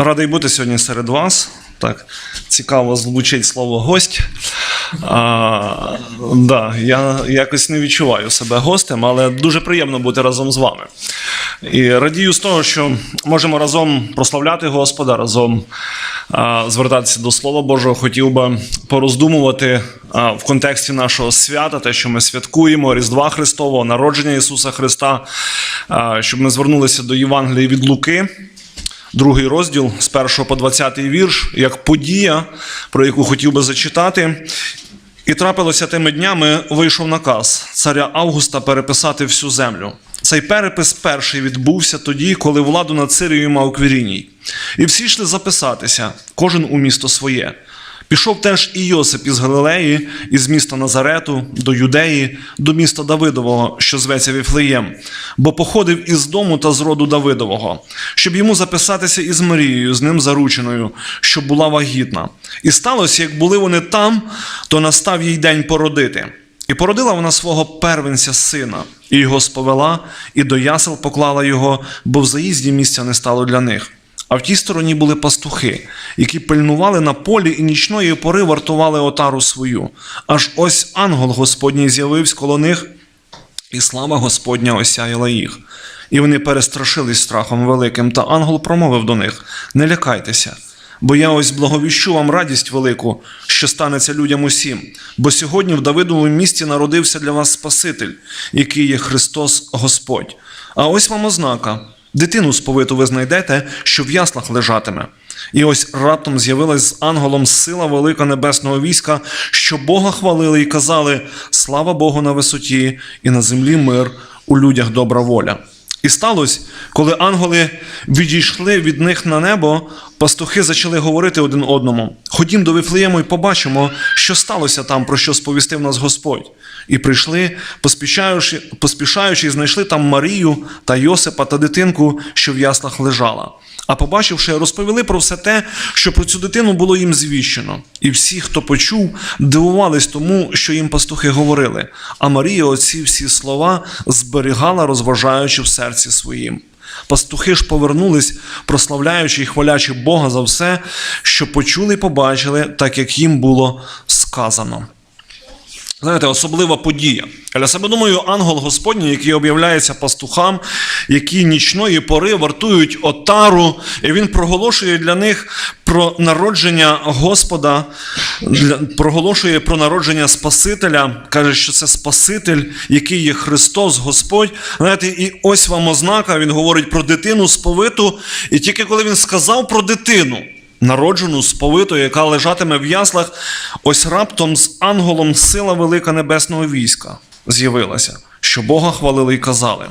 Радий бути сьогодні серед вас. Так цікаво звучить слово гость. А, да, я якось не відчуваю себе гостем, але дуже приємно бути разом з вами. І радію з того, що можемо разом прославляти Господа, разом а, звертатися до Слова Божого. Хотів би пороздумувати а, в контексті нашого свята, те, що ми святкуємо, Різдва Христового, народження Ісуса Христа, а, щоб ми звернулися до Євангелії від Луки. Другий розділ з 1 по 20 вірш, як подія, про яку хотів би зачитати. І трапилося тими днями, вийшов наказ царя Августа переписати всю землю. Цей перепис перший відбувся тоді, коли владу над Сирією мав Квіріній. І всі йшли записатися, кожен у місто своє. Пішов теж і Йосип із Галилеї, із міста Назарету, до Юдеї, до міста Давидового, що зветься Віфлеєм, бо походив із дому та з роду Давидового, щоб йому записатися із Марією, з ним зарученою, що була вагітна. І сталося, як були вони там, то настав їй день породити. І породила вона свого первенця сина, і його сповела, і до ясел поклала його, бо в заїзді місця не стало для них. А в тій стороні були пастухи, які пильнували на полі і нічної пори вартували отару свою. Аж ось ангел Господній з'явився коло них, і слава Господня осяяла їх. І вони перестрашились страхом великим, та ангел промовив до них: Не лякайтеся, бо я ось благовіщу вам радість велику, що станеться людям усім. Бо сьогодні в Давидовому місті народився для вас Спаситель, який є Христос Господь. А ось вам ознака. Дитину сповиту ви знайдете, що в яслах лежатиме. І ось раптом з'явилась з ангелом сила велика небесного війська, що Бога хвалили і казали: Слава Богу на висоті, і на землі мир, у людях добра воля. І сталося, коли ангели відійшли від них на небо, пастухи почали говорити один одному: Ходім до Вифлеєму і побачимо, що сталося там, про що сповістив нас Господь. І прийшли, поспішаючи, поспішаючи, знайшли там Марію та Йосипа та дитинку, що в яслах лежала. А побачивши, розповіли про все те, що про цю дитину було їм звіщено. І всі, хто почув, дивувались тому, що їм пастухи говорили. А Марія оці всі слова зберігала, розважаючи в серці своїм. Пастухи ж повернулись, прославляючи і хвалячи Бога за все, що почули і побачили, так як їм було сказано. Знаєте, особлива подія. Для себе думаю, ангел Господній, який об'являється пастухам, які нічної пори вартують отару, і він проголошує для них про народження Господа, проголошує про народження Спасителя, каже, що це Спаситель, який є Христос, Господь. Знаєте, і ось вам ознака, він говорить про дитину сповиту, і тільки коли він сказав про дитину, народжену сповиту, яка лежатиме в яслах, ось раптом з ангелом сила велика небесного війська з'явилася, що Бога хвалили і казали.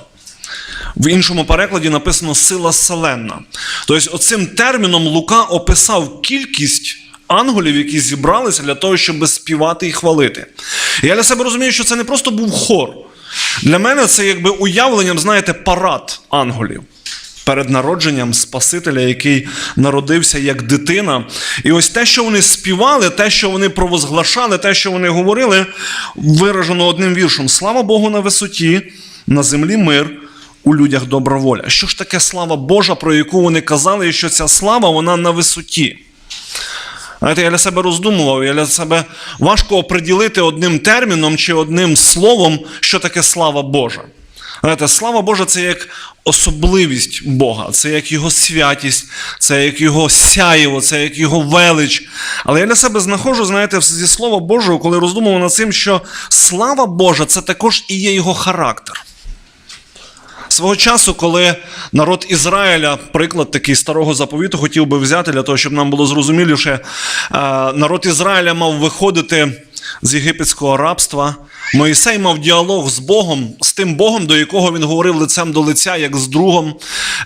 В іншому перекладі написано сила селенна. Тобто, оцим терміном Лука описав кількість ангелів, які зібралися для того, щоб співати і хвалити. Я для себе розумію, що це не просто був хор. Для мене це якби уявленням, знаєте, парад ангелів перед народженням Спасителя, який народився як дитина. І ось те, що вони співали, те, що вони провозглашали, те, що вони говорили, виражено одним віршом: Слава Богу на висоті, на землі мир. У людях добра воля. Що ж таке слава Божа, про яку вони казали, і що ця слава вона на висоті? Знаєте, я для себе роздумував, я для себе важко оприділити одним терміном чи одним словом, що таке слава Божа. Знаєте, слава Божа це як особливість Бога, це як його святість, це як його сяєво, це як його велич. Але я для себе знаходжу, знаєте, зі Слова Божого, коли роздумував над цим, що слава Божа це також і є його характер. Свого часу, коли народ Ізраїля, приклад такий старого заповіту, хотів би взяти для того, щоб нам було зрозуміліше, е, народ Ізраїля мав виходити з єгипетського рабства. Моїсей мав діалог з Богом, з тим Богом, до якого він говорив лицем до лиця, як з другом.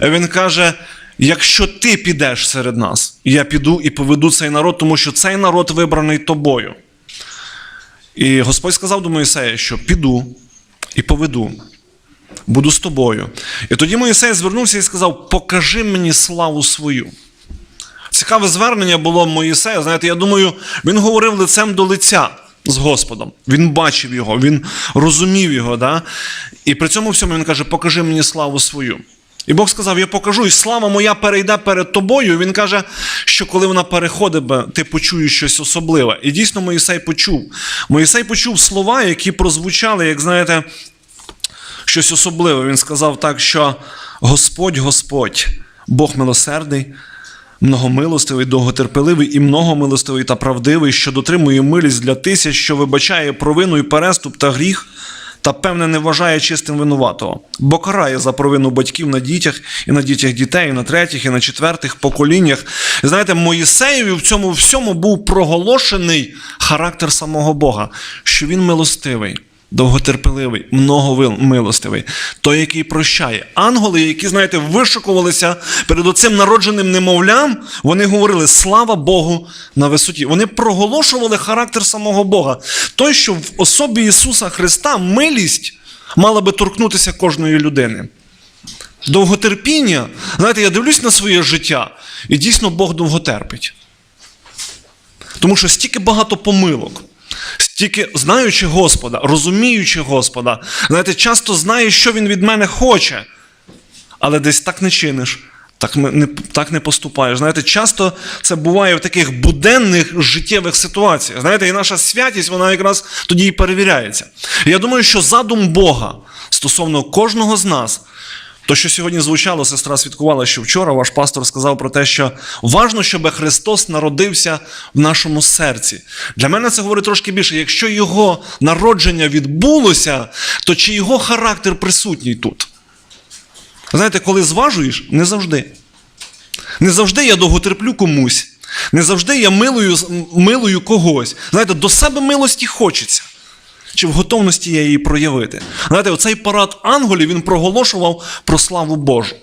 Він каже: якщо ти підеш серед нас, я піду і поведу цей народ, тому що цей народ вибраний тобою. І Господь сказав до Моїсея, що піду і поведу. Буду з тобою. І тоді Моїсей звернувся і сказав: Покажи мені славу свою. Цікаве звернення було Моїсея. Знаєте, я думаю, він говорив лицем до лиця з Господом. Він бачив його, він розумів його. Да? І при цьому всьому він каже: Покажи мені славу свою. І Бог сказав: Я покажу, і слава моя перейде перед тобою. Він каже, що коли вона переходить, ти почуєш щось особливе. І дійсно Моїсей почув. Моїсей почув слова, які прозвучали, як знаєте, щось особливе. Він сказав так, що Господь, Господь, Бог милосердний, многомилостивий, довготерпеливий і многомилостивий та правдивий, що дотримує милість для тисяч, що вибачає провину і переступ та гріх. Та, певне, не вважає чистим винуватого, бо карає за провину батьків на дітях, і на дітях дітей, і на третіх, і на четвертих поколіннях. І знаєте, Моїсеєві в цьому всьому був проголошений характер самого Бога, що він милостивий, довготерпеливий, многомилостивий, той, який прощає. Ангели, які, знаєте, вишукувалися перед оцим народженим немовлям, вони говорили слава Богу на висоті. Вони проголошували характер самого Бога. Той, що в особі Ісуса Христа милість мала би торкнутися кожної людини. Довготерпіння, знаєте, я дивлюсь на своє життя, і дійсно Бог довготерпить. Тому що стільки багато помилок. Стільки знаючи Господа, розуміючи Господа, знаєте, часто знаєш, що Він від мене хоче, але десь так не чиниш, так не, так не поступаєш. Знаєте, часто це буває в таких буденних життєвих ситуаціях. Знаєте, і наша святість, вона якраз тоді і перевіряється. І я думаю, що задум Бога стосовно кожного з нас. То, що сьогодні звучало, сестра свідкувала, що вчора ваш пастор сказав про те, що важно, щоб Христос народився в нашому серці. Для мене це говорить трошки більше. Якщо його народження відбулося, то чи його характер присутній тут? Знаєте, коли зважуєш, не завжди. Не завжди я довготерплю комусь, не завжди я милую, милую когось. Знаєте, до себе милості хочеться. Чи в готовності я її проявити? Знаєте, оцей парад ангелів він проголошував про славу Божу.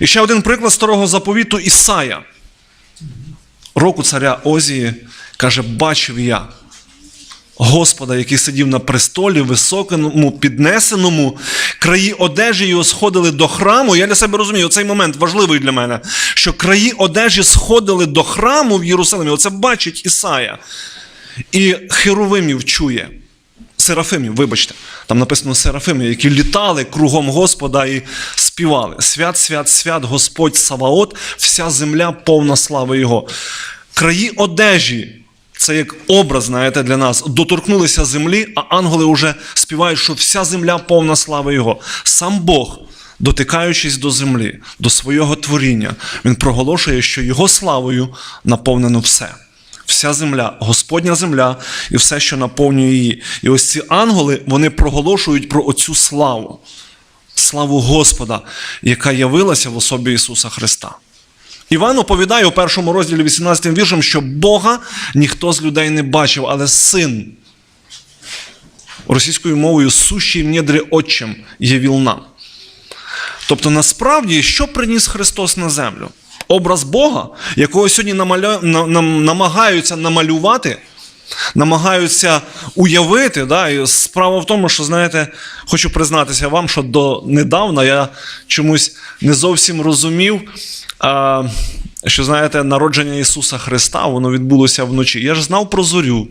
І ще один приклад старого заповіту Ісая. Року царя Озії каже: бачив я Господа, який сидів на престолі, високому, піднесеному, краї одежі його сходили до храму. Я для себе розумію, цей момент важливий для мене, що краї одежі сходили до храму в Єрусалимі. Оце бачить Ісая. І Херовимів чує. Серафимів, вибачте, там написано Серафими, які літали кругом Господа і співали. Свят, свят, свят, Господь Саваот, вся земля повна слави Його. Краї одежі, це як образ, знаєте, для нас, доторкнулися землі, а ангели вже співають, що вся земля повна слави Його. Сам Бог, дотикаючись до землі, до свого творіння, Він проголошує, що Його славою наповнено все вся земля, Господня земля і все, що наповнює її. І ось ці ангели вони проголошують про оцю славу, славу Господа, яка явилася в особі Ісуса Христа. Іван оповідає у першому розділі 18 віршем, що Бога ніхто з людей не бачив, але син. Російською мовою сущий недрі отчим явіл нам. Тобто, насправді, що приніс Христос на землю? Образ Бога, якого сьогодні намагаються намалювати, намагаються уявити. Да? І Справа в тому, що, знаєте, хочу признатися вам, що до недавно я чомусь не зовсім розумів. А, що, знаєте, народження Ісуса Христа, воно відбулося вночі. Я ж знав про зорю,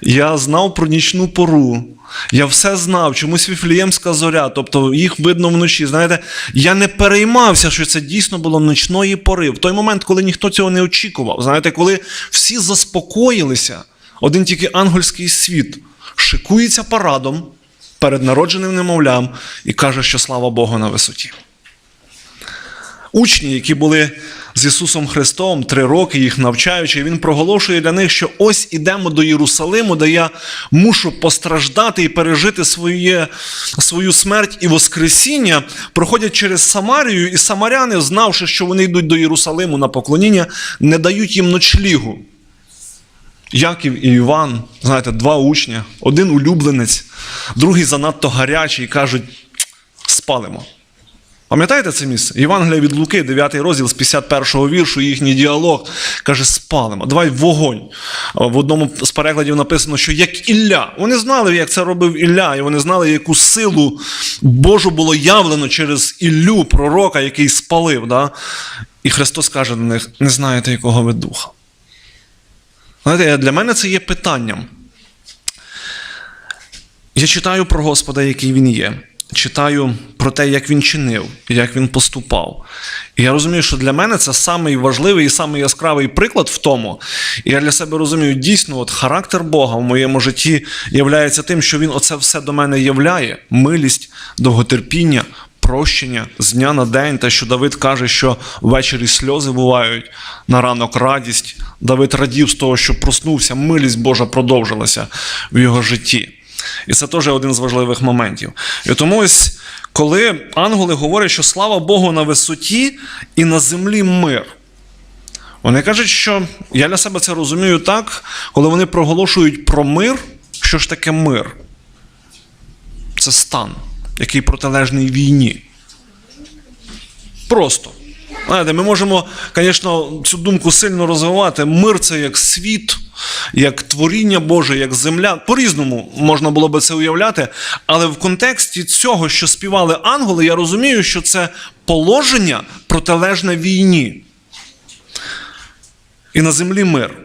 я знав про нічну пору, я все знав, чомусь Віфліємська зоря, тобто їх видно вночі. Знаєте, я не переймався, що це дійсно було ночної пори. В той момент, коли ніхто цього не очікував. Знаєте, коли всі заспокоїлися, один тільки ангельський світ шикується парадом перед народженим немовлям і каже, що слава Богу на висоті. Учні, які були з Ісусом Христом три роки, їх навчаючи, Він проголошує для них, що ось ідемо до Єрусалиму, де я мушу постраждати і пережити своє, свою смерть і Воскресіння, проходять через Самарію, і самаряни, знавши, що вони йдуть до Єрусалиму на поклоніння, не дають їм ночлігу. Яків і Іван, знаєте, два учня, один улюбленець, другий занадто гарячий, кажуть, спалимо. Пам'ятаєте це місце? Євангелія від Луки, 9 розділ з 51 го віршу, їхній діалог каже: спалимо, давай вогонь. В одному з перекладів написано, що як Ілля. Вони знали, як це робив Ілля, і вони знали, яку силу Божу було явлено через Іллю, пророка, який спалив. Да? І Христос каже до них: не знаєте, якого ви духа. Знаєте, Для мене це є питанням. Я читаю про Господа, який Він є. Читаю про те, як він чинив, як він поступав. І я розумію, що для мене це самий важливий і самий яскравий приклад в тому. І я для себе розумію, дійсно, от характер Бога в моєму житті являється тим, що він оце все до мене являє: милість, довготерпіння. Прощення з дня на день, те, що Давид каже, що ввечері сльози бувають, на ранок радість. Давид радів з того, що проснувся, милість Божа продовжилася в його житті. І це теж один з важливих моментів. І тому ось, коли ангели говорять, що слава Богу на висоті і на землі мир. Вони кажуть, що я для себе це розумію так, коли вони проголошують про мир, що ж таке мир? Це стан, який протилежний війні. Просто. Знаєте, ми можемо, звісно, цю думку сильно розвивати. Мир це як світ, як творіння Боже, як земля. По-різному можна було би це уявляти. Але в контексті цього, що співали ангели, я розумію, що це положення протилежне війні. І на землі мир.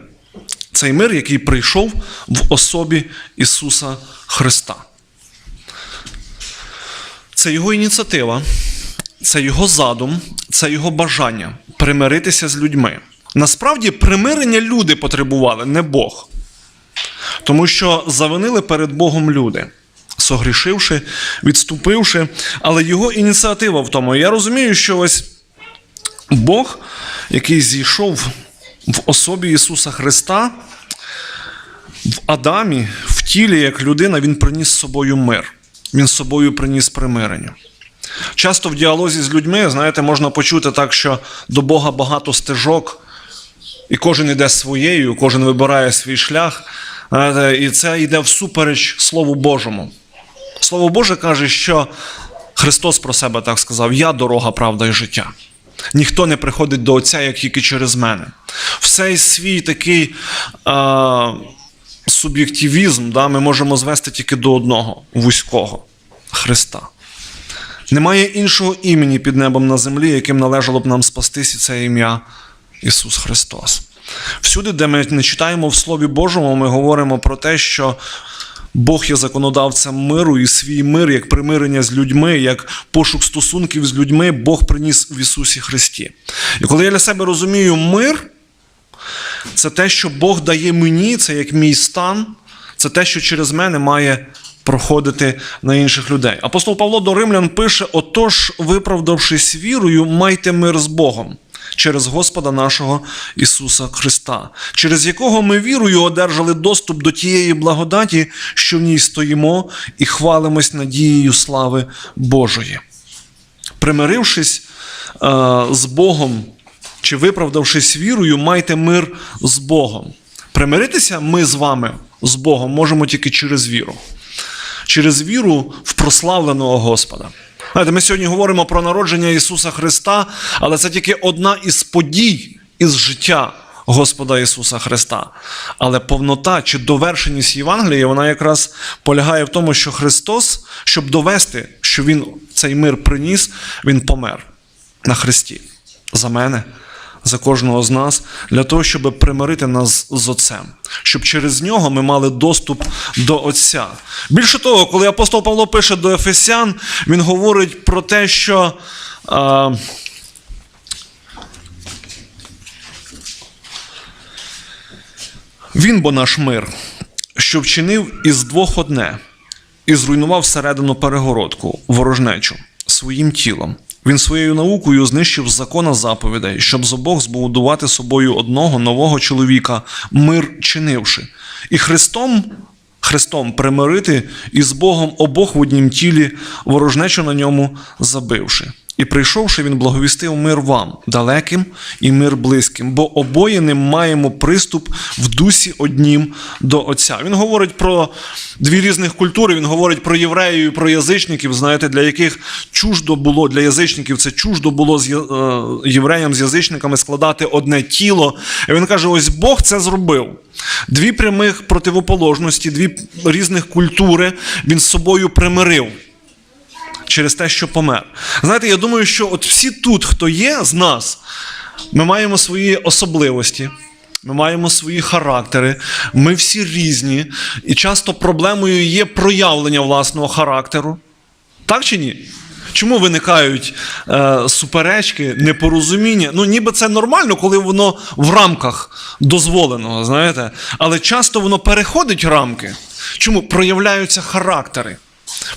Цей мир, який прийшов в особі Ісуса Христа. Це його ініціатива, це його задум, це його бажання примиритися з людьми. Насправді, примирення люди потребували, не Бог. Тому що завинили перед Богом люди, согрішивши, відступивши, але його ініціатива в тому. Я розумію, що ось Бог, який зійшов в особі Ісуса Христа, в Адамі, в тілі, як людина, Він приніс з собою мир. Він з собою приніс примирення. Часто в діалозі з людьми, знаєте, можна почути так, що до Бога багато стежок, і кожен йде своєю, кожен вибирає свій шлях. І це йде всупереч Слову Божому. Слово Боже каже, що Христос про себе так сказав: Я дорога, правда і життя. Ніхто не приходить до Отця, як тільки через мене. Все свій такий а, суб'єктивізм да, ми можемо звести тільки до одного вузького Христа. Немає іншого імені під небом на землі, яким належало б нам спастись, і це ім'я Ісус Христос. Всюди, де ми не читаємо в Слові Божому, ми говоримо про те, що Бог є законодавцем миру, і свій мир, як примирення з людьми, як пошук стосунків з людьми, Бог приніс в Ісусі Христі. І коли я для себе розумію мир, це те, що Бог дає мені, це як мій стан, це те, що через мене має проходити на інших людей. Апостол Павло до Римлян пише: отож, виправдавшись вірою, майте мир з Богом. Через Господа нашого Ісуса Христа, через якого ми вірою одержали доступ до тієї благодаті, що в ній стоїмо, і хвалимось надією слави Божої. Примирившись е, з Богом чи виправдавшись вірою, майте мир з Богом. Примиритися ми з вами з Богом можемо тільки через віру, через віру в прославленого Господа. Знаєте, Ми сьогодні говоримо про народження Ісуса Христа, але це тільки одна із подій із життя Господа Ісуса Христа. Але повнота чи довершеність Євангелія, вона якраз полягає в тому, що Христос, щоб довести, що Він цей мир приніс, Він помер на Христі за мене. За кожного з нас для того, щоб примирити нас з Отцем, щоб через нього ми мали доступ до Отця. Більше того, коли апостол Павло пише до Ефесян, він говорить про те, що а, він бо наш мир, що вчинив із двох одне, і зруйнував всередину перегородку, ворожнечу своїм тілом. Він своєю наукою знищив закона заповідей, щоб з обох збудувати собою одного нового чоловіка, мир чинивши, і Христом, Христом примирити із Богом обох в однім тілі, ворожнечу на ньому забивши. І прийшовши, він благовістив мир вам, далеким і мир близьким, бо обоє ним маємо приступ в дусі однім до Отця. Він говорить про дві різних культури. Він говорить про євреїв і про язичників, знаєте, для яких чуждо було для язичників це чуждо було з євреям, з язичниками складати одне тіло. І він каже: ось Бог це зробив. Дві прямих противоположності, дві різних культури він з собою примирив через те, що помер. Знаєте, я думаю, що от всі тут, хто є з нас, ми маємо свої особливості. Ми маємо свої характери, ми всі різні, і часто проблемою є проявлення власного характеру. Так чи ні? Чому виникають е, суперечки, непорозуміння? Ну, ніби це нормально, коли воно в рамках дозволеного, знаєте, але часто воно переходить рамки. Чому проявляються характери?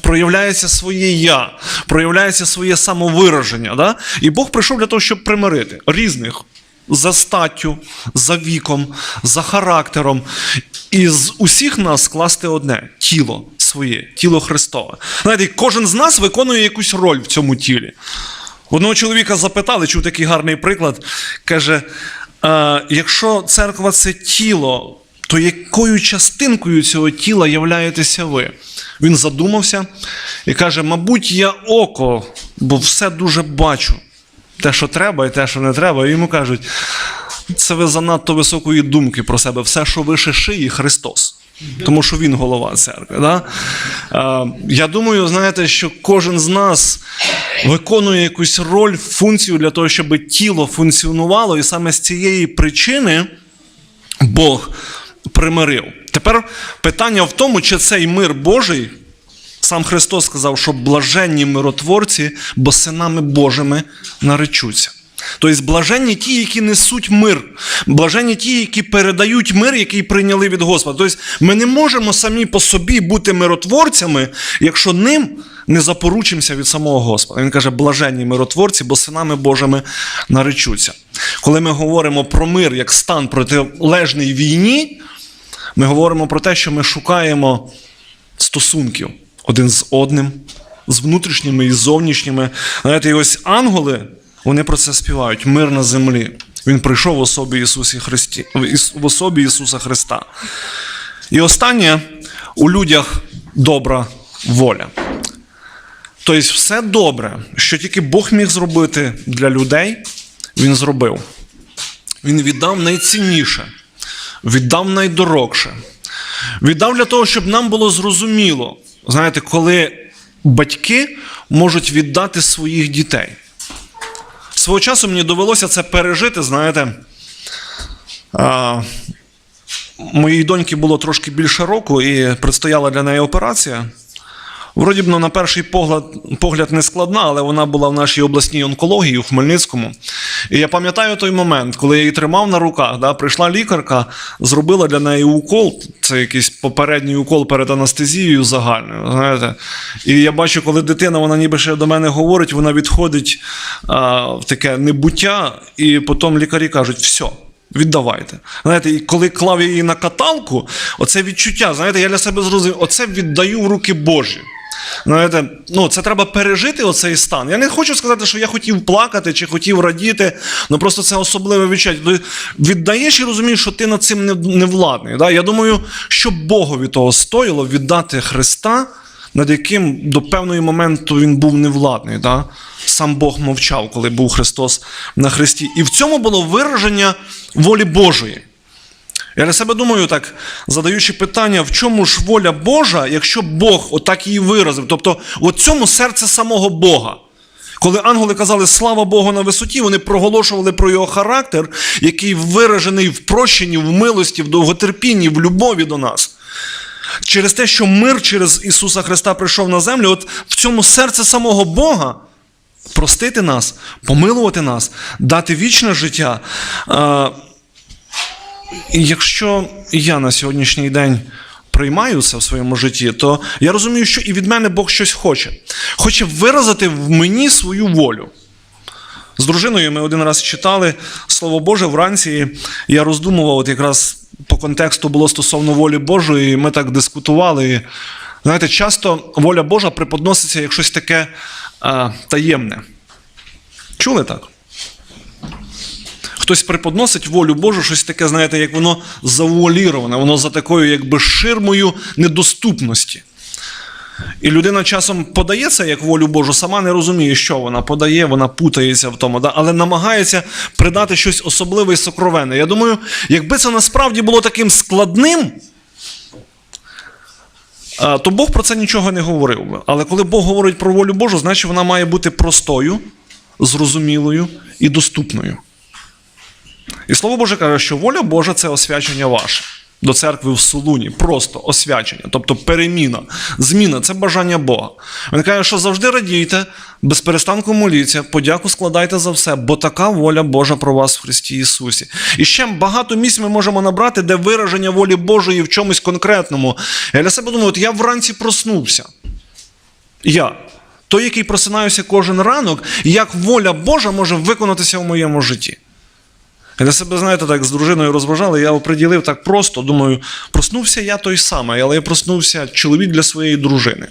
Проявляється своє я, проявляється своє самовираження. Да? І Бог прийшов для того, щоб примирити різних за статтю, за віком, за характером. І з усіх нас скласти одне тіло своє, тіло Христове. Знаєте, кожен з нас виконує якусь роль в цьому тілі. Одного чоловіка запитали, чув такий гарний приклад. Каже: е, якщо церква це тіло, то якою частинкою цього тіла являєтеся ви? Він задумався і каже: Мабуть, я око, бо все дуже бачу. Те, що треба, і те, що не треба. І йому кажуть, це ви занадто високої думки про себе. Все, що вище шиї, Христос. Тому що Він голова церкви. Да? Я думаю, знаєте, що кожен з нас виконує якусь роль, функцію для того, щоб тіло функціонувало, і саме з цієї причини Бог примирив. Тепер питання в тому, чи цей мир Божий. Сам Христос сказав, що блаженні миротворці, бо синами Божими наречуться. Тобто блаженні ті, які несуть мир, блаженні ті, які передають мир, який прийняли від Господа. Тобто ми не можемо самі по собі бути миротворцями, якщо ним не запоручимося від самого Господа. Він каже, блаженні миротворці, бо синами Божими наречуться. Коли ми говоримо про мир як стан протилежний війні, ми говоримо про те, що ми шукаємо стосунків один з одним, з внутрішніми і зовнішніми. Знаєте, і ось ангели, вони про це співають. Мир на землі. Він прийшов в особі Ісусі Христі, в особі Ісуса Христа. І останнє у людях добра воля. Тобто, все добре, що тільки Бог міг зробити для людей, Він зробив. Він віддав найцінніше, віддав найдорогше. Віддав для того, щоб нам було зрозуміло, знаєте, коли батьки можуть віддати своїх дітей. Свого часу мені довелося це пережити, знаєте. А, моїй доньки було трошки більше року, і предстояла для неї операція. Вроді б, ну, на перший погляд, погляд не складна, але вона була в нашій обласній онкології у Хмельницькому. І я пам'ятаю той момент, коли я її тримав на руках, да, прийшла лікарка, зробила для неї укол, це якийсь попередній укол перед анестезією загальною. Знаєте. І я бачу, коли дитина, вона ніби ще до мене говорить, вона відходить а, в таке небуття, і потім лікарі кажуть, все. Віддавайте. Знаєте, і коли клав її на каталку, оце відчуття, знаєте, я для себе зрозумів, оце віддаю в руки Божі. Знаєте, ну, це треба пережити оцей стан. Я не хочу сказати, що я хотів плакати чи хотів радіти, ну просто це особливе відчуття. Віддаєш і розумієш, що ти над цим не, не владний. Да? Я думаю, що Богові того стоїло віддати Христа, над яким до певного моменту він був невладний. Да? Сам Бог мовчав, коли був Христос на Христі. І в цьому було вираження волі Божої. Я для себе думаю, так, задаючи питання, в чому ж воля Божа, якщо Бог отак її виразив? Тобто, у цьому серце самого Бога. Коли ангели казали слава Богу на висоті, вони проголошували про його характер, який виражений в прощенні, в милості, в довготерпінні, в любові до нас. Через те, що мир через Ісуса Христа прийшов на землю, от в цьому серце самого Бога простити нас, помилувати нас, дати вічне життя. Е, якщо я на сьогоднішній день приймаю це в своєму житті, то я розумію, що і від мене Бог щось хоче. Хоче виразити в мені свою волю. З дружиною ми один раз читали Слово Боже вранці. і Я роздумував, от якраз по контексту було стосовно волі Божої, і ми так дискутували. І, знаєте, часто воля Божа преподноситься як щось таке а, таємне. Чули так? Хтось преподносить волю Божу, щось таке, знаєте, як воно завуаліроване, воно за такою якби ширмою недоступності. І людина часом подає це як волю Божу, сама не розуміє, що вона подає, вона путається в тому, але намагається придати щось особливе і сокровенне. Я думаю, якби це насправді було таким складним, то Бог про це нічого не говорив би. Але коли Бог говорить про волю Божу, значить вона має бути простою, зрозумілою і доступною. І слово Боже каже, що воля Божа це освячення ваше. до церкви в Солуні. Просто освячення, тобто переміна, зміна це бажання Бога. Він каже, що завжди радійте, без перестанку моліться, подяку складайте за все, бо така воля Божа про вас в Христі Ісусі. І ще багато місць ми можемо набрати, де вираження волі Божої в чомусь конкретному. Я для себе думаю, от я вранці проснувся. Я. Той, який просинаюся кожен ранок, як воля Божа може виконатися в моєму житті. Я себе, знаєте, так з дружиною розважали, я оприділив так просто, думаю, проснувся я той самий, але я проснувся чоловік для своєї дружини.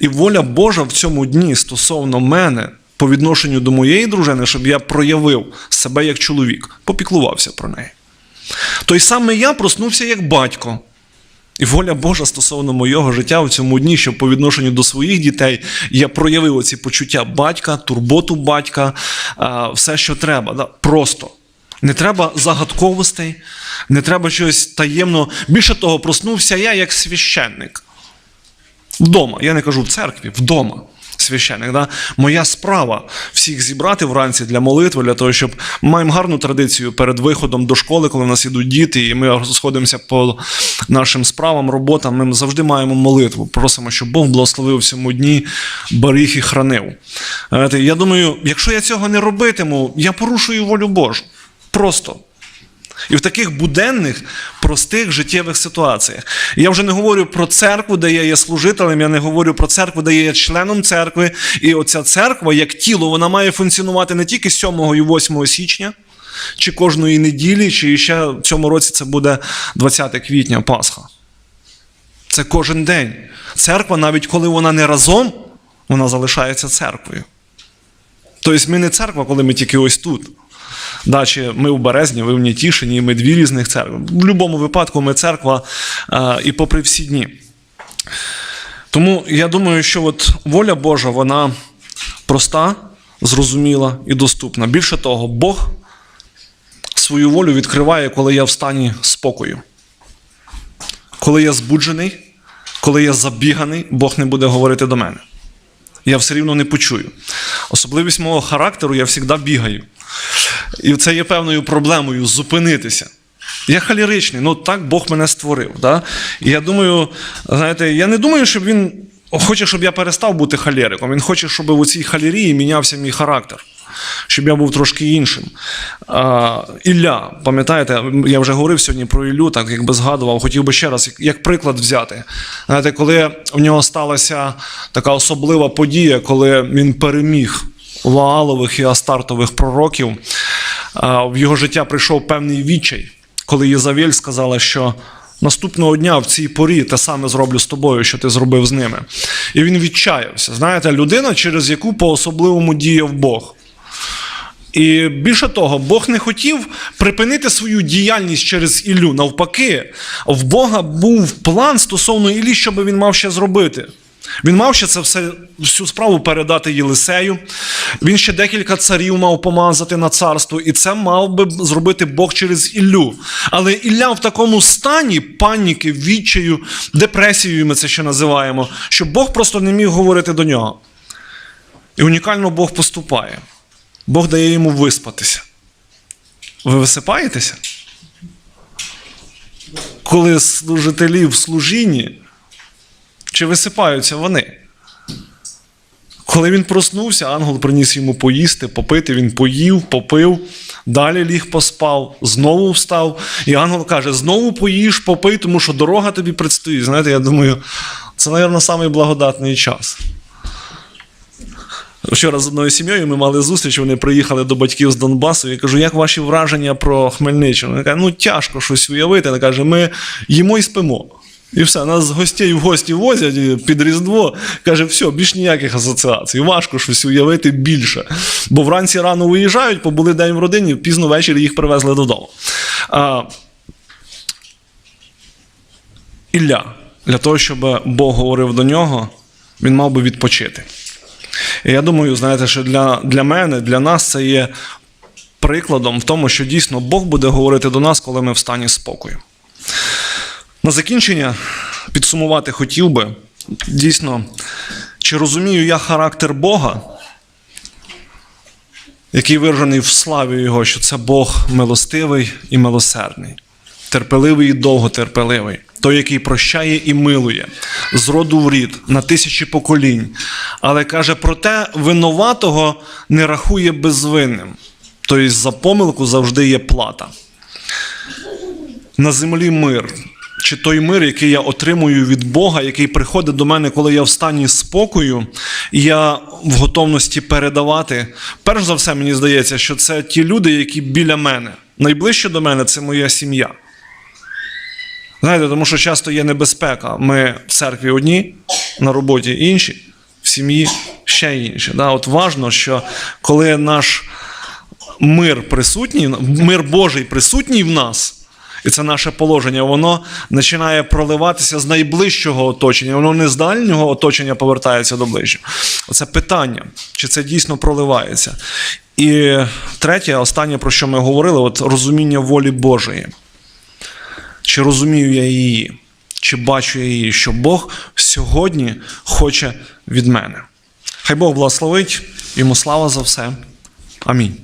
І воля Божа в цьому дні стосовно мене, по відношенню до моєї дружини, щоб я проявив себе як чоловік, попіклувався про неї. Той самий я проснувся як батько. І воля Божа стосовно мого життя в цьому дні, щоб по відношенню до своїх дітей я проявив оці почуття батька, турботу батька, все, що треба. Просто. Не треба загадковостей, не треба чогось таємного. Більше того, проснувся я як священник. Вдома. Я не кажу в церкві, вдома. Священник, да? моя справа всіх зібрати вранці для молитви, для того, щоб маємо гарну традицію перед виходом до школи, коли в нас ідуть діти, і ми сходимося по нашим справам, роботам. Ми завжди маємо молитву. Просимо, щоб Бог благословив в цьому дні, беріг і хранив. Я думаю, якщо я цього не робитиму, я порушую волю Божу. Просто. І в таких буденних, простих життєвих ситуаціях. Я вже не говорю про церкву, де я є служителем, я не говорю про церкву, де я є членом церкви. І оця церква, як тіло, вона має функціонувати не тільки 7 і 8 січня, чи кожної неділі, чи ще в цьому році це буде 20 квітня Пасха. Це кожен день. Церква, навіть коли вона не разом, вона залишається церквою. Тобто ми не церква, коли ми тільки ось тут. Да, чи ми в Березні, ви в Нетішині, і ми дві різних церкви. В будь-якому випадку ми церква а, і попри всі дні. Тому я думаю, що от воля Божа, вона проста, зрозуміла і доступна. Більше того, Бог свою волю відкриває, коли я в стані спокою. Коли я збуджений, коли я забіганий, Бог не буде говорити до мене. Я все рівно не почую. Особливість мого характеру, я завжди бігаю. І це є певною проблемою зупинитися. Я халіричний, ну так Бог мене створив. Да? І я думаю, знаєте, я не думаю, щоб він хоче, щоб я перестав бути халериком. Він хоче, щоб у цій халерії мінявся мій характер, щоб я був трошки іншим. Ілля, пам'ятаєте, я вже говорив сьогодні про Іллю, так якби згадував, хотів би ще раз, як, приклад взяти. Знаєте, коли в нього сталася така особлива подія, коли він переміг Ваалових і Астартових пророків, в його життя прийшов певний відчай, коли Єзавель сказала, що наступного дня в цій порі те саме зроблю з тобою, що ти зробив з ними. І він відчаявся. Знаєте, людина, через яку по-особливому діяв Бог. І більше того, Бог не хотів припинити свою діяльність через Іллю. Навпаки, в Бога був план стосовно Іллі, що би він мав ще зробити. Він мав ще це все, всю справу передати Єлисею. Він ще декілька царів мав помазати на царство, і це мав би зробити Бог через Іллю. Але Ілля в такому стані паніки, відчаю, депресією ми це ще називаємо, що Бог просто не міг говорити до нього. І унікально Бог поступає. Бог дає йому виспатися. Ви висипаєтеся? Коли служителі в служінні, чи висипаються вони? Коли він проснувся, ангел приніс йому поїсти, попити, він поїв, попив, далі ліг поспав, знову встав. І ангел каже: знову поїж, попий, тому що дорога тобі предстоїть. Знаєте, я думаю, це, мабуть, самий час. Вчора з одною сім'єю ми мали зустріч, вони приїхали до батьків з Донбасу. Я кажу, як ваші враження про Хмельниччину? Вони кажуть, ну тяжко щось уявити. Вона каже, ми їмо і спимо. І все, нас гостей в гості возять під Різдво. Каже, все, більш ніяких асоціацій. Важко щось уявити більше. Бо вранці рано виїжджають, побули день в родині, пізно ввечері їх привезли додому. А, Ілля, для того, щоб Бог говорив до нього, він мав би відпочити. Я думаю, знаєте, що для, для мене, для нас це є прикладом в тому, що дійсно Бог буде говорити до нас, коли ми в стані спокою. На закінчення підсумувати хотів би, дійсно, чи розумію я характер Бога, який виражений в славі Його, що це Бог милостивий і милосердний. Терпеливий і довготерпеливий, той, який прощає і милує, з роду в рід, на тисячі поколінь. Але каже, проте винуватого не рахує безвинним. Тобто за помилку завжди є плата. На землі мир. Чи той мир, який я отримую від Бога, який приходить до мене, коли я в стані спокою, і я в готовності передавати. Перш за все, мені здається, що це ті люди, які біля мене. Найближче до мене це моя сім'я. Знаєте, тому що часто є небезпека. Ми в церкві одні, на роботі інші, в сім'ї ще інші. Да? От важно, що коли наш мир присутній, мир Божий присутній в нас. І це наше положення, воно починає проливатися з найближчого оточення, воно не з дальнього оточення повертається до ближнього. Оце питання, чи це дійсно проливається. І третє, останнє, про що ми говорили, от розуміння волі Божої. Чи розумію я її, чи бачу я її, що Бог сьогодні хоче від мене. Хай Бог благословить, йому слава за все. Амінь.